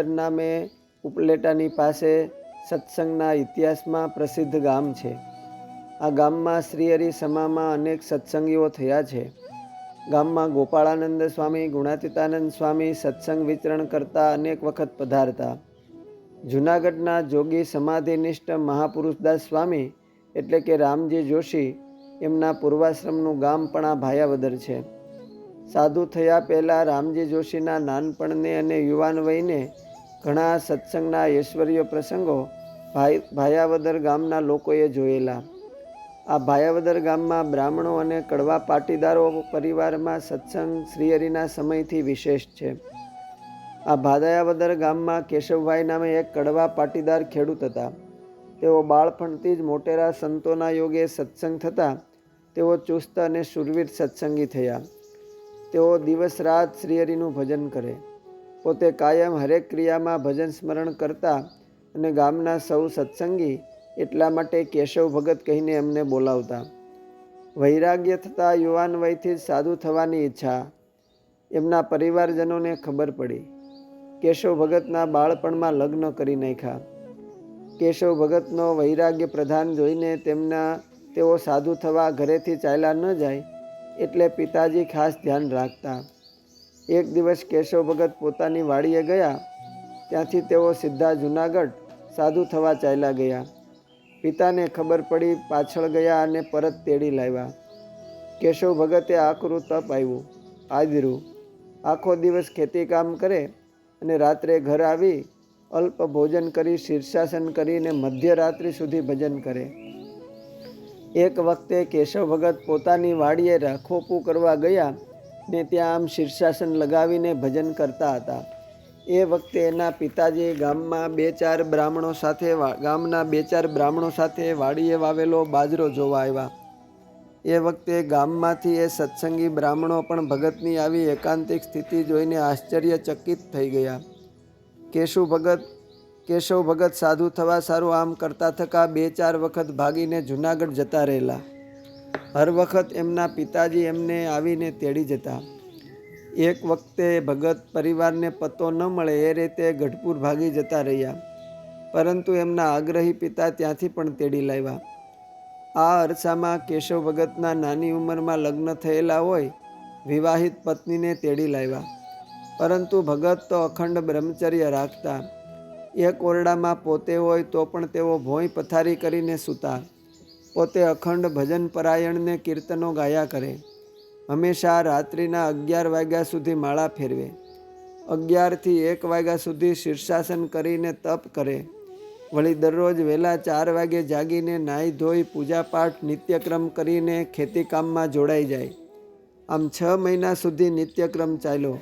ભાયાવદર નામે ઉપલેટાની પાસે સત્સંગના ઇતિહાસમાં પ્રસિદ્ધ ગામ છે. આ ગામમાં શ્રીહરિ સમામાં અનેક સત્સંગીઓ થયા છે. ગામમાં ગોપાળાનંદ સ્વામી, ગુણાતીતાનંદ સ્વામી સત્સંગ વિતરણ કરતા અનેક વખત પધારતા. જૂનાગઢના જોગી સમાધિનિષ્ઠ મહાપુરુષદાસ સ્વામી એટલે કે રામજી જોશી એમના પૂર્વાશ્રમનું ગામ પણ આ ભાયાવદર છે. સાધુ થયા પહેલાં રામજી જોશીના નાનપણને અને યુવાન વયને ઘણા સત્સંગના ઐશ્વર્ય પ્રસંગો ભાઈ ભાયાવદર ગામના લોકોએ જોયેલા. આ ભાયાવદર ગામમાં બ્રાહ્મણો અને કડવા પાટીદારો પરિવારમાં સત્સંગ શ્રીહરિના સમયથી વિશેષ છે. આ ભાદયાવદર ગામમાં કેશવભાઈ નામે એક કડવા પાટીદાર ખેડૂત હતા. તેઓ બાળપણથી જ મોટેરા સંતોના યોગે સત્સંગ થતા તેઓ ચુસ્ત અને શુરવીર સત્સંગી થયા. તેઓ દિવસ રાત શ્રીહરિનું ભજન કરે. પોતે કાયમ હરેક ક્રિયામાં ભજન સ્મરણ કરતા અને ગામના સૌ સત્સંગી એટલા માટે કેશવ ભગત કહીને એમને બોલાવતા. વૈરાગ્ય થતાં યુવાન વયથી જ સાધુ થવાની ઈચ્છા. એમના પરિવારજનોને ખબર પડી. કેશવ ભગતના બાળપણમાં લગ્ન કરી નાખ્યા. કેશવ ભગતનો વૈરાગ્ય પ્રધાન જોઈને તેમના તેઓ સાધુ થવા ઘરેથી ચાલ્યા ન જાય એટલે પિતાજી ખાસ ધ્યાન રાખતા. એક દિવસ કેશવ ભગત પોતાની વાડીએ ગયા. ત્યાંથી તેઓ સીધા જુનાગઢ સાધુ થવા ચાલ્યા ગયા. પિતાને ખબર પડી પાછળ ગયા અને પરત તેડી લાવ્યા. કેશવ ભગતે આકરું તપ આવ્યું આદરું આખો દિવસ ખેતી કામ કરે અને રાત્રે ઘર આવી અલ્પ ભોજન કરી શીર્ષાસન કરીને મધ્યરાત્રિ સુધી ભજન કરે. એક વખતે કેશવ ભગત પોતાની વાડીએ રાખોપું કરવા ગયા. ને ત્યાં આમ શીર્ષાસન લગાવીને ભજન કરતા હતા. એ વખતે એના પિતાજી ગામમાં બે ચાર બ્રાહ્મણો સાથે ગામના બે ચાર બ્રાહ્મણો સાથે વાડીએ વાવેલો બાજરો જોવા આવ્યા. એ વખતે ગામમાંથી એ સત્સંગી બ્રાહ્મણો પણ ભગતની આવી એકાંતિક સ્થિતિ જોઈને આશ્ચર્યચકિત થઈ ગયા. કેશુ ભગત, કેશવ ભગત સાધુ થવા સારું આમ કરતા થકા બે ચાર વખત ભાગીને જુનાગઢ જતા રહેલા. હર વખત એમના પિતાજી એમને આવીને તેડી જતા. એક વખતે ભગત પરિવારને પત્તો ન મળે એ રીતે ગઢપુર ભાગી જતા રહ્યા. પરંતુ એમના આગ્રહી પિતા ત્યાંથી પણ તેડી લાવ્યા. આ અરસામાં કેશવ ભગતના નાની ઉંમરમાં લગ્ન થયેલા હોય, વિવાહિત પત્નીને તેડી લાવ્યા. પરંતુ ભગત તો અખંડ બ્રહ્મચર્ય રાખતા. એક ઓરડામાં પોતે હોય તો પણ તેઓ ભોંય પથારી કરીને સૂતા. પોતે અખંડ ભજન પરાયણને કીર્તનો ગાયા કરે. હંમેશા રાત્રિના અગિયાર વાગ્યા સુધી માળા ફેરવે. અગિયારથી એક વાગ્યા સુધી શીર્ષાસન કરીને તપ કરે. વળી દરરોજ વહેલા ચાર વાગે જાગીને નાહી ધોઈ પૂજાપાઠ, નિત્યક્રમ કરીને ખેતીકામમાં જોડાઈ જાય. આમ છ મહિના સુધી નિત્યક્રમ ચાલ્યો.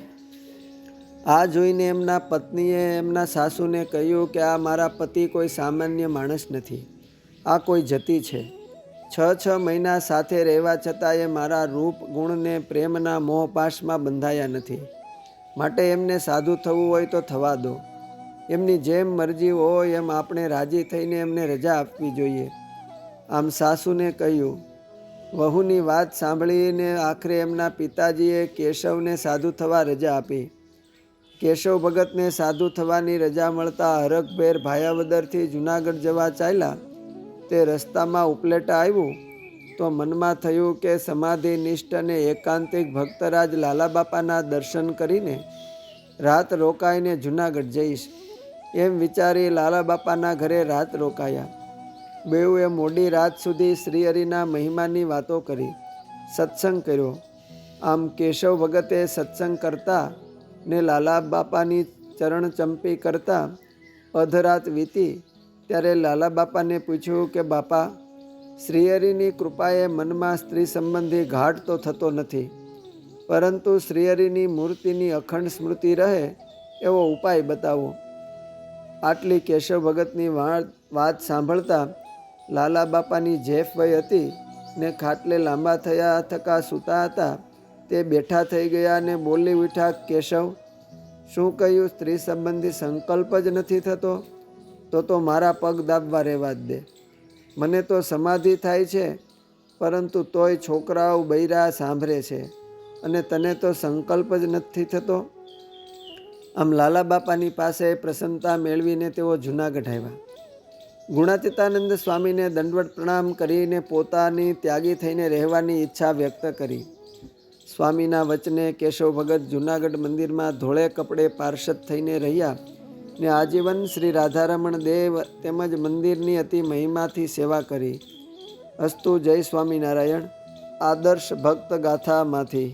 આ જોઈને એમના પત્નીએ એમના સાસુને કહ્યું કે આ મારા પતિ કોઈ સામાન્ય માણસ નથી. આ કોઈ જતી છે. છ છ મહિના સાથે રહેવા છતાં એ મારા રૂપ ગુણને પ્રેમના મોહપાશમાં બંધાયા નથી. માટે એમને સાધુ થવું હોય તો થવા દો. એમની જેમ મરજી હોય એમ આપણે રાજી થઈને એમને રજા આપવી જોઈએ. આમ સાસુને કહ્યું, વહુની વાત સાંભળીને આખરે એમના પિતાજીએ કેશવને સાધુ થવા રજા આપી. કેશવ ભગતને સાધુ થવાની રજા મળતા હરખભેર ભાયાવદરથી જુનાગઢ જવા ચાલ્યા. તે રસ્તામાં ઉપલેટા આવ્યું, તો મનમાં થયું કે સમાધિનિષ્ઠ અને એકાંતિક ભક્તરાજ લાલાબાપાના દર્શન કરીને રાત રોકાઈને જુનાગઢ જઈશ. એમ વિચારી લાલાબાપાના ઘરે રાત રોકાયા. બેઉએ મોડી રાત સુધી શ્રીહરિના મહિમાની વાતો કરી, સત્સંગ કર્યો. આમ કેશવ ભગતે સત્સંગ કરતા ને લાલા બાપાની ચરણ ચંપી કરતા અધરાત વીતી ત્યારે લાલા બાપાને પૂછ્યું કે, બાપા, શ્રીહરિની કૃપાએ મનમાં સ્ત્રી સંબંધી ઘાટ તો થતો નથી, પરંતુ શ્રીહરિની મૂર્તિની અખંડ સ્મૃતિ રહે એવો ઉપાય બતાવો. આટલી કેશવ ભગતની વાત સાંભળતા લાલા બાપાની જેફ વય હતી ને ખાટલે લાંબા થયા થકા સૂતા હતા, તે બેઠા થઈ ગયા અને બોલી ઉઠ્યા, કેશવ, શું કહ્યું? સ્ત્રી સંબંધી સંકલ્પ જ નથી થતો? તો તો મારા પગ દાબવા રહેવા જ દે. મને તો સમાધિ થાય છે, પરંતુ તોય છોકરાઓ બૈરા સાંભળે છે અને તને તો સંકલ્પ જ નથી થતો? આમ લાલા બાપાની પાસે પ્રસન્નતા મેળવીને તેઓ જૂનાગઢ આવ્યા. ગુણાતીતાનંદ સ્વામીને દંડવત પ્રણામ કરીને પોતાની ત્યાગી થઈને રહેવાની ઈચ્છા વ્યક્ત કરી. સ્વામીના વચને કેશવ ભગત જૂનાગઢ મંદિરમાં ધોળે કપડે પાર્ષદ થઈને રહ્યા. ને આજીવન શ્રી રાધારમણ દેવ તેમજ મંદિરની અતિ મહિમાથી સેવા કરી અસ્તુ જય સ્વામિનારાયણ આદર્શ ભક્ત ગાથામાંથી.